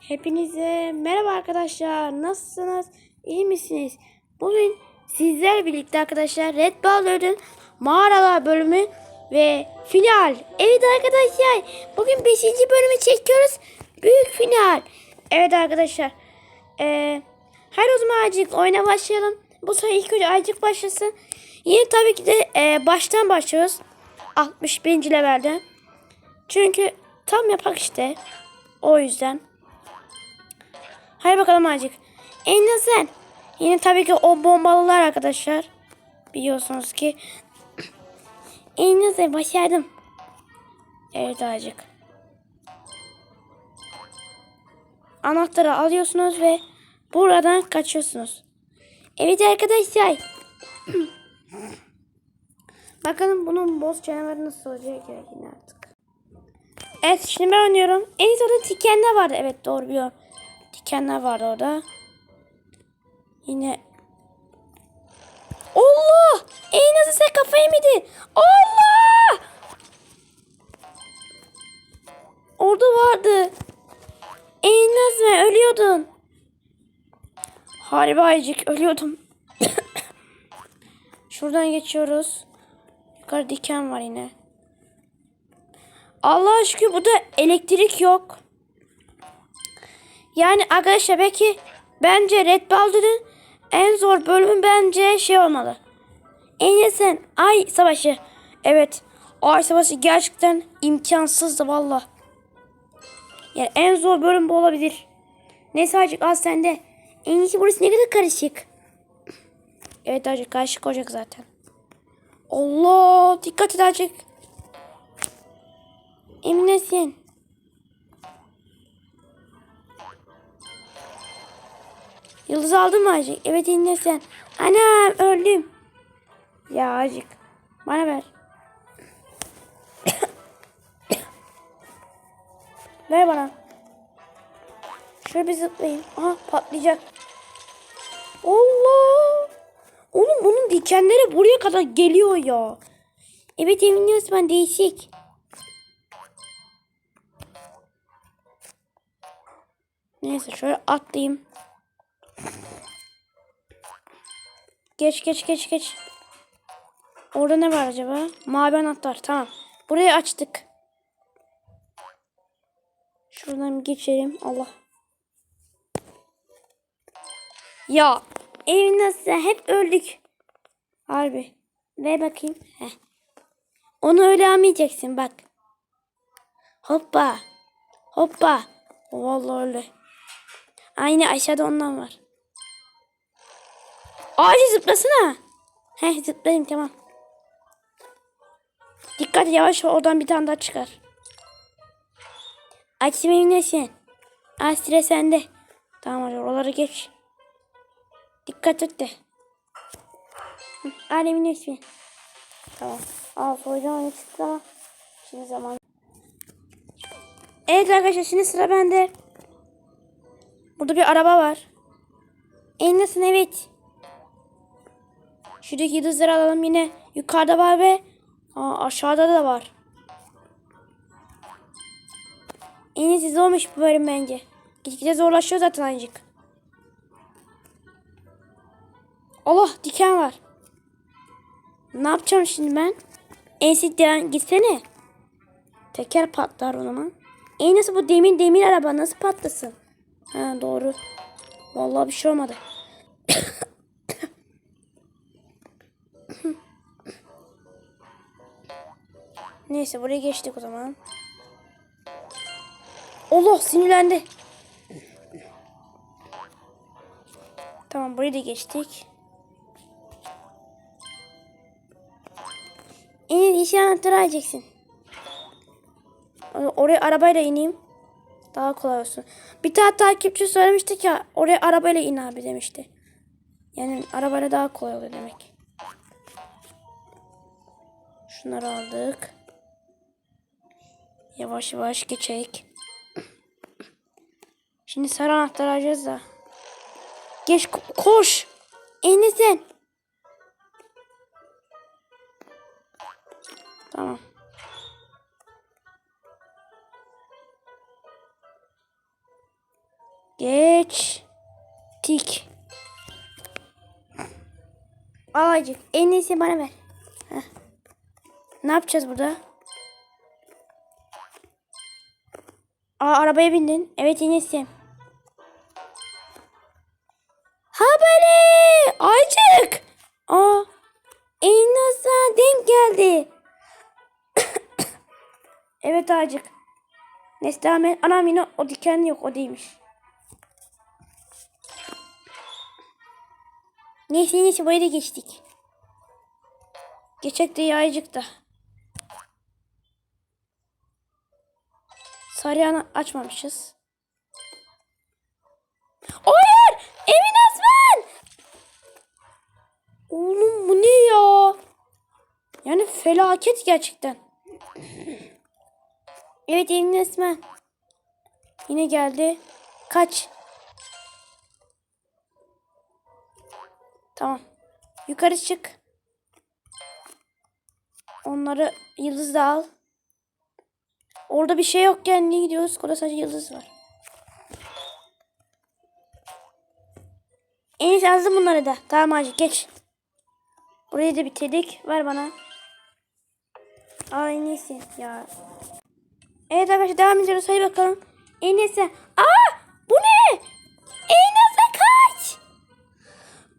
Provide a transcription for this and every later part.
Hepinize merhaba arkadaşlar. Nasılsınız? İyi misiniz? Bugün sizler birlikte arkadaşlar Red Balloon'un mağaralar bölümü ve final. Evet arkadaşlar bugün 5. bölümü çekiyoruz. Büyük final. Evet arkadaşlar. Ee, her o zaman acık oyuna başlayalım. Bu sefer ilk önce acık başlasın. Yine tabii ki de e, baştan başlıyoruz. 61. levelde. Çünkü tam yapak işte. O yüzden. Hadi bakalım azıcık. En sen. Yine tabii ki o bombalılar arkadaşlar. Biliyorsunuz ki. En sen başardım. Evet azıcık. Anahtarı alıyorsunuz ve buradan kaçıyorsunuz. Evet arkadaşlar. Bakalım bunun boss canavarı nasıl olacak yine artık. Evet şimdi ben oynuyorum. En sonunda dikenler vardı. Evet doğru biliyorum. Dikenler vardı orada. Yine. Allah! Ey nasıl sen kafayı mıydın? Allah! Orada vardı. Ey nasıl ölüyordun. Harbi ayıcık ölüyordum. Şuradan geçiyoruz. Yukarı diken var yine. Allah aşkına burada elektrik yok. Yani arkadaşlar belki bence Red Baldur'un en zor bölümü bence şey olmalı. En sen Ay Savaşı. Evet. Ay Savaşı gerçekten imkansızdı valla. Yani en zor bölüm bu olabilir. Neyse azıcık az sende. En iyisi burası ne kadar karışık. Evet azıcık karışık olacak zaten. Allah dikkat et azıcık. Eminesin. Yıldız aldın mı Acık? Evet Eminesin. Anam öldüm. Ya Acık. Bana ver. ver bana. Şöyle bir zıplayayım. Aha patlayacak. Allah. Oğlum bunun dikenleri buraya kadar geliyor ya. Evet Eminesin ben değişik. Neyse şöyle atlayayım. Geç geç geç geç. Orada ne var acaba? Mavi anahtar. Tamam. Burayı açtık. Şuradan geçelim. Allah. Ya evin nasıl? Hep öldük. Harbi. Ver bakayım. Heh. Onu öyle almayacaksın bak. Hoppa. Hoppa. Vallahi öyle. Aynı aşağıda ondan var. Ağacı zıplasana. Heh zıplayayım tamam. Dikkat yavaş ol, oradan bir tane daha çıkar. Açım eminleşin. Astre sende. Tamam hadi oraları geç. Dikkat et de. Hı, Al eminleşin. Tamam. Soyacağım çıktı ama. Şimdi zaman. Evet arkadaşlar şimdi sıra bende. Burada bir araba var. Elindesin evet. Şuradaki yıldızları alalım yine. Yukarıda var ve aa, aşağıda da var. En iyisi zormuş bu bölüm bence. Gitgide zorlaşıyor zaten azıcık. Allah diken var. Ne yapacağım şimdi ben? En iyisi gitsene. Teker patlar o zaman. En nasıl bu demir demir araba nasıl patlasın? Ha doğru. Vallahi bir şey olmadı. Neyse buraya geçtik o zaman. Allah sinirlendi. Tamam burayı da geçtik. En işi anahtarı alacaksın. Oraya arabayla ineyim. Daha kolay olsun. Bir tane takipçi söylemişti ki oraya arabayla in abi demişti. Yani arabayla daha kolay oluyor demek. Şunları aldık. Yavaş yavaş geçelim. Şimdi sarı anahtarı alacağız da. Geç ko- koş. Enizden. Tamam. Geçtik. Ağacık. En iyisi bana ver. Heh. Ne yapacağız burada? Aa arabaya bindin. Evet en iyisi. Ha böyle. Aycık. Aa. En nasıl denk geldi. evet Aycık. Et. Anam yine o diken yok. O değilmiş. Neyse neyse buraya da geçtik. Geçek de yaycık da. Sarıyanı açmamışız. Hayır! Emin Aslan! Oğlum bu ne ya? Yani felaket gerçekten. Evet Emin Aslan. Yine geldi. Kaç. Tamam. Yukarı çık. Onları yıldız da al. Orada bir şey yokken niye gidiyoruz? Orada sadece yıldız var. En iyisi aldım bunları da. Tamam hacı geç. Burayı da bitirdik. Ver bana. Aa en iyisi ya. Evet arkadaşlar devam ediyoruz. Hadi bakalım. En iyisi. Aa bu ne? En iyisi kaç.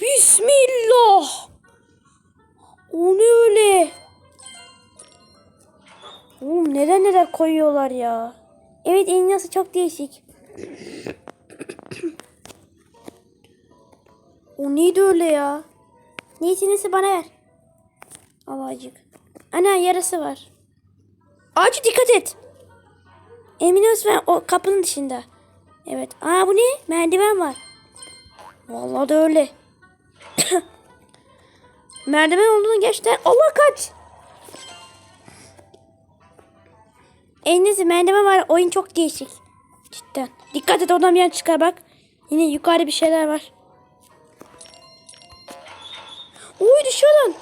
Bismillah. O ne öyle? Oğlum neden neden koyuyorlar ya? Evet Enyası çok değişik. o neydi öyle ya? Neyse neyse bana ver. Al acık. Ana yarası var. Acı dikkat et. Emin Özmen o kapının dışında. Evet. Aa bu ne? Merdiven var. Vallahi de öyle. Merdiven olduğunu geçten Allah kaç. Elinizde merdiven var. Oyun çok değişik. Cidden. Dikkat et oradan bir yan çıkar bak. Yine yukarıda bir şeyler var. Uy düşüyor lan.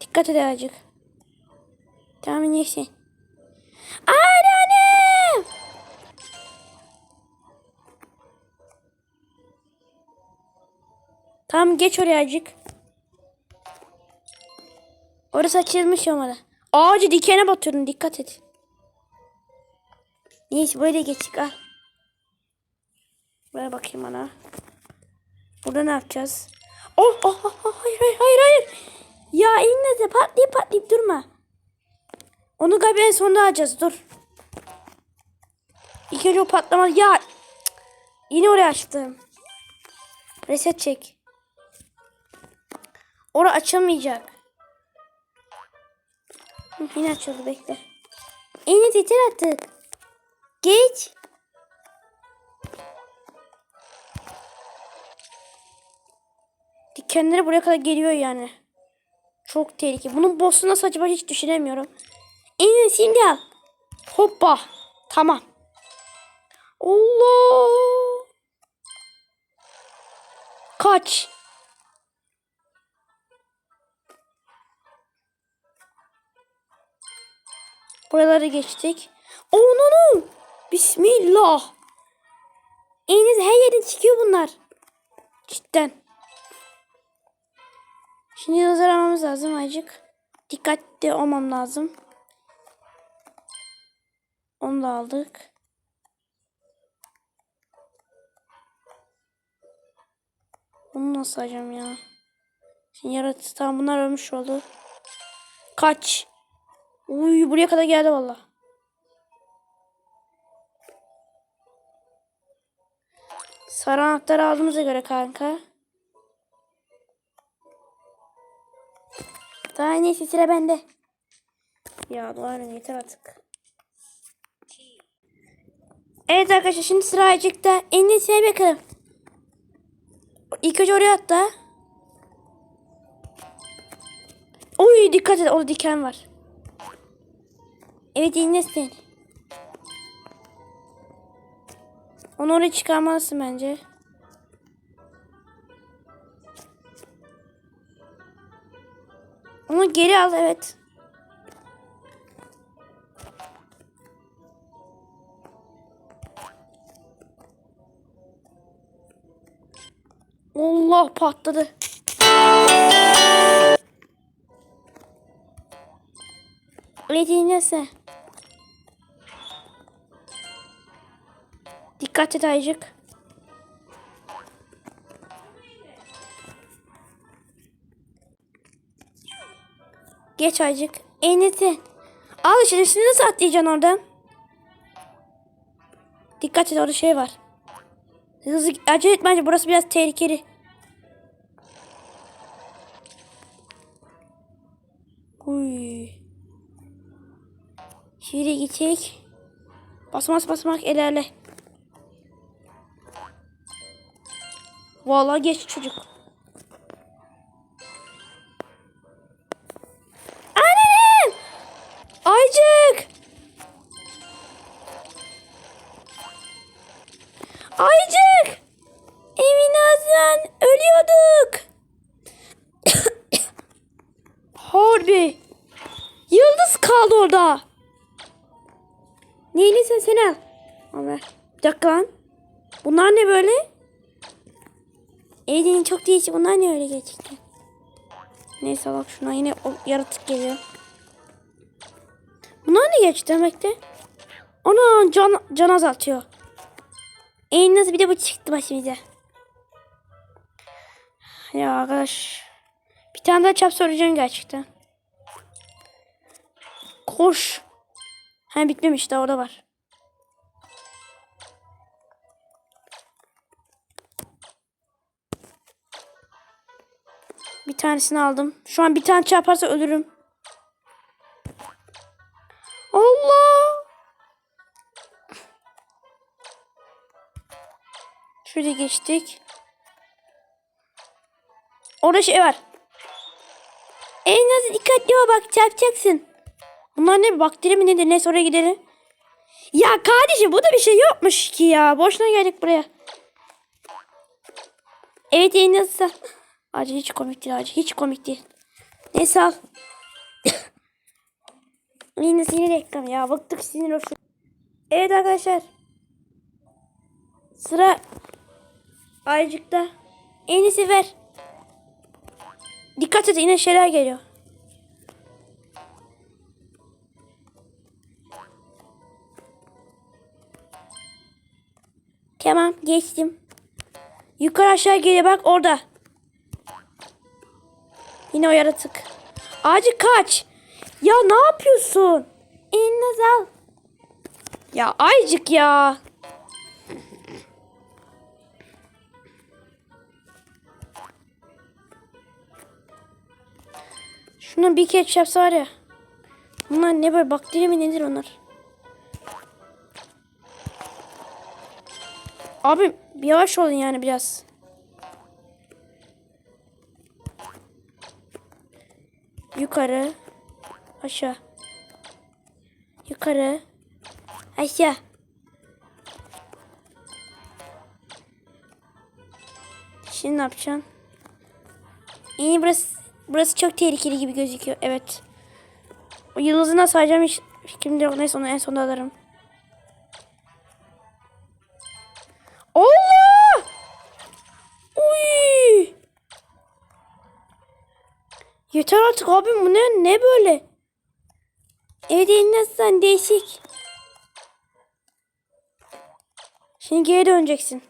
Dikkat et azıcık. Tamam neyse. Anneannem. Tamam geç oraya azıcık. Orası açılmış olmalı. Ağacı dikene batıyordun dikkat et. Neyse böyle geçtik al. Buraya bakayım ana. Burada ne yapacağız? Oh, oh, oh, oh, hayır hayır hayır hayır. Ya eline de patlayıp patlayıp durma. Onu galiba en sonunda alacağız dur. İlk önce o patlama ya. Yine oraya açtım. Reset çek. Ora açılmayacak. Hı, Yine açıldı bekle. Elini titir artık. Geç. Dikenleri buraya kadar geliyor yani. Çok tehlikeli. Bunun boss'u nasıl acaba hiç düşünemiyorum. Elini şimdi al. Hoppa. Tamam. Allah. Kaç. Buraları geçtik. Onun Bismillah. Eliniz her yerden çıkıyor bunlar. Cidden. Şimdi yıldızlar aramamız lazım azıcık. Dikkatli olmam lazım. Onu da aldık. Bunu nasıl alacağım ya? Şimdi yaratıcı tamam bunlar ölmüş oldu. Kaç. Uy buraya kadar geldi valla. Sarı anahtarı aldığımıza göre kanka. Daha neyse sıra bende. Ya doğru yeter artık. Evet arkadaşlar şimdi sıra Aycık'ta. En iyisine bakalım. İlk önce oraya atla. Uy dikkat et orada diken var. Evet iğnesin. Onu oraya çıkarmalısın bence. Onu geri al evet. Allah patladı. Evet iğnesi. Dikkat et Aycık. Geç Aycık. Eyneti. Al şimdi şimdi nasıl atlayacaksın oradan? Dikkat et orada şey var. Hızlı acele et bence burası biraz tehlikeli. Uy. Şöyle gidecek. Basmaz basmak ilerle. Vallahi geç çocuk. Annem! Aycık! Aycık! Emin Azran ölüyorduk. Harbi. Yıldız kaldı orada. Neyli sen sen. Al ver. Bir dakika lan. Bunlar ne böyle? Evdenin çok değişik. Bunlar ne öyle gerçekten? Neyse bak şuna yine o yaratık geliyor. Bunlar ne geçti demekte? Ana can, can azaltıyor. En nasıl bir de bu çıktı başımıza. Ya arkadaş. Bir tane daha çap soracağım gerçekten. Koş. Ha bitmemiş daha orada var. Bir tanesini aldım. Şu an bir tane çarparsa ölürüm. Allah! Şöyle geçtik. Orada şey var. En az dikkatli ol bak çarpacaksın. Bunlar ne bakteri mi nedir neyse oraya gidelim. Ya kardeşim bu da bir şey yokmuş ki ya. Boşuna geldik buraya. Evet azı. Acı hiç komik değil acı. Hiç komik değil. Neyse al. Yine sinir reklam ya. Bıktık sinir olsun. Evet arkadaşlar. Sıra Aycık'ta. En iyisi ver. Dikkat et yine şeyler geliyor. Tamam geçtim. Yukarı aşağı geliyor bak orada. Yine o yaratık. Acı kaç. Ya ne yapıyorsun? Elini al. Ya aycık ya. Şuna bir kez yapsa var ya. Bunlar ne böyle bakteri mi nedir onlar? Abi yavaş olun yani biraz. Yukarı. Aşağı. Yukarı. Aşağı. Şimdi ne yapacağım? İyi burası burası çok tehlikeli gibi gözüküyor. Evet. O yıldızı nasıl alacağım hiç fikrimde yok. Neyse onu en sonunda alırım. Yeter artık abi bu ne ne böyle? Evde nasılsan değişik. Şimdi geri döneceksin.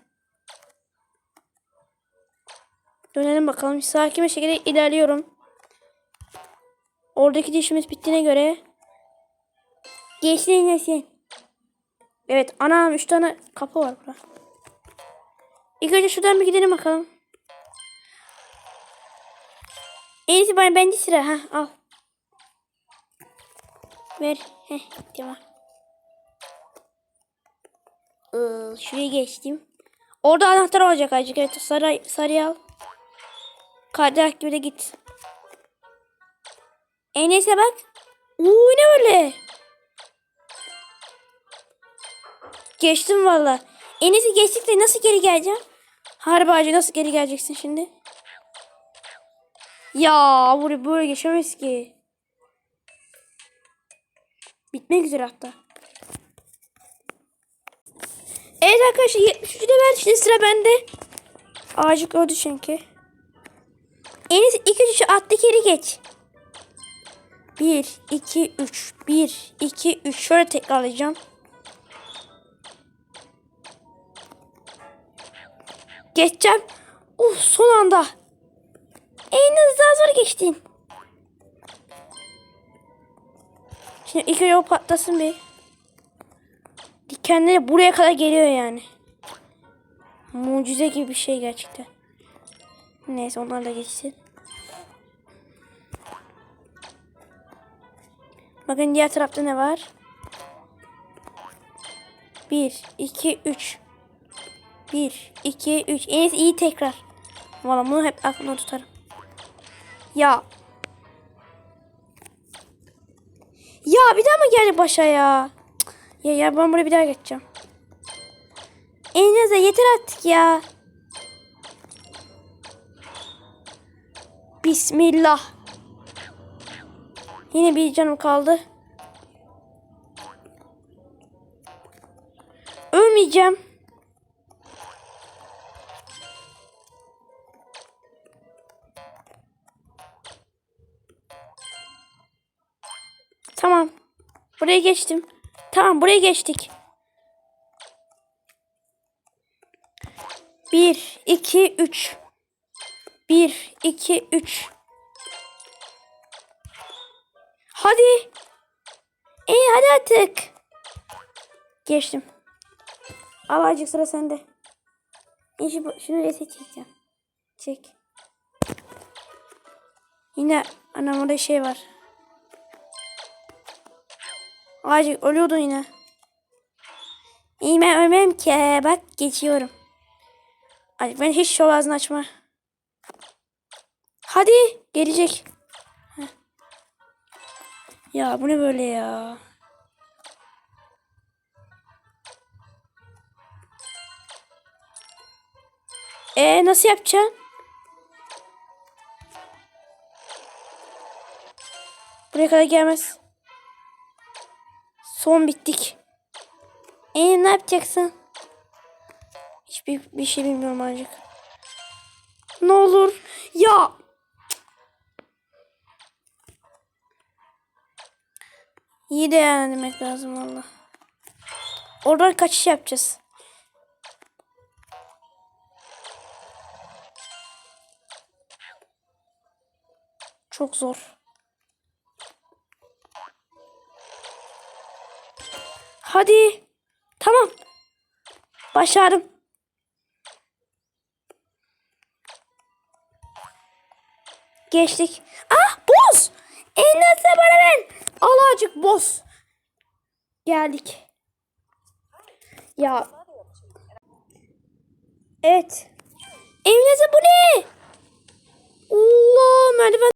Dönelim bakalım. Sakin bir şekilde ilerliyorum. Oradaki dişimiz bittiğine göre geçti inesin. Evet anam 3 tane kapı var burada. İlk önce şuradan bir gidelim bakalım. En iyisi bana bence sıra. Ha al. Ver. Heh tamam. Ee, şuraya geçtim. Orada anahtar olacak azıcık. Evet sarı, sarıyı al. Kartı aktive git. En bak. Uuu ne öyle? Geçtim valla. En iyisi geçtik de nasıl geri geleceğim? Harbi ağacı nasıl geri geleceksin şimdi? Ya buraya böyle geçemez ki. Bitmek üzere hatta. Evet arkadaşlar 73 level şimdi sıra bende. Ağacık öldü çünkü. Enis ilk üçü attı geri geç. 1, 2, 3. 1, 2, 3. Şöyle tekrarlayacağım. Geçeceğim. Uf son anda. Enes daha zor geçtin. Şimdi ilk önce o patlasın bir. Dikenleri buraya kadar geliyor yani. Mucize gibi bir şey gerçekten. Neyse onlar da geçsin. Bakın diğer tarafta ne var? 1, 2, 3. 1, 2, 3. En iyisi iyi tekrar. Valla bunu hep aklımda tutarım. Ya. Ya bir daha mı geldi başa ya? Ya ya ben buraya bir daha geçeceğim. Elinize yeter artık ya. Bismillah. Yine bir canım kaldı. Ölmeyeceğim. Buraya geçtim. Tamam buraya geçtik. Bir, iki, üç. Bir, iki, üç. Hadi. İyi hadi artık. Geçtim. Al azıcık sıra sende. Şu, şunu reset çekeceğim. Çek. Yine anam orada şey var. Azıcık ölüyordun yine. İyi ben ölmem ki. Bak geçiyorum. Ay ben hiç şov ağzını açma. Hadi gelecek. Ya bu ne böyle ya? E nasıl yapacaksın? Buraya kadar gelmez. Son bittik. E ne yapacaksın? Hiçbir bir şey bilmiyorum ancak. Ne olur. Ya. İyi değerlendirmek lazım valla. Oradan kaçış yapacağız. Çok zor. Hadi. Tamam. Başardım. Geçtik. Ah boz. Elinizde bana ver. Al azıcık boz. Geldik. Ya. Evet. Evinize bu ne? Allah merdiven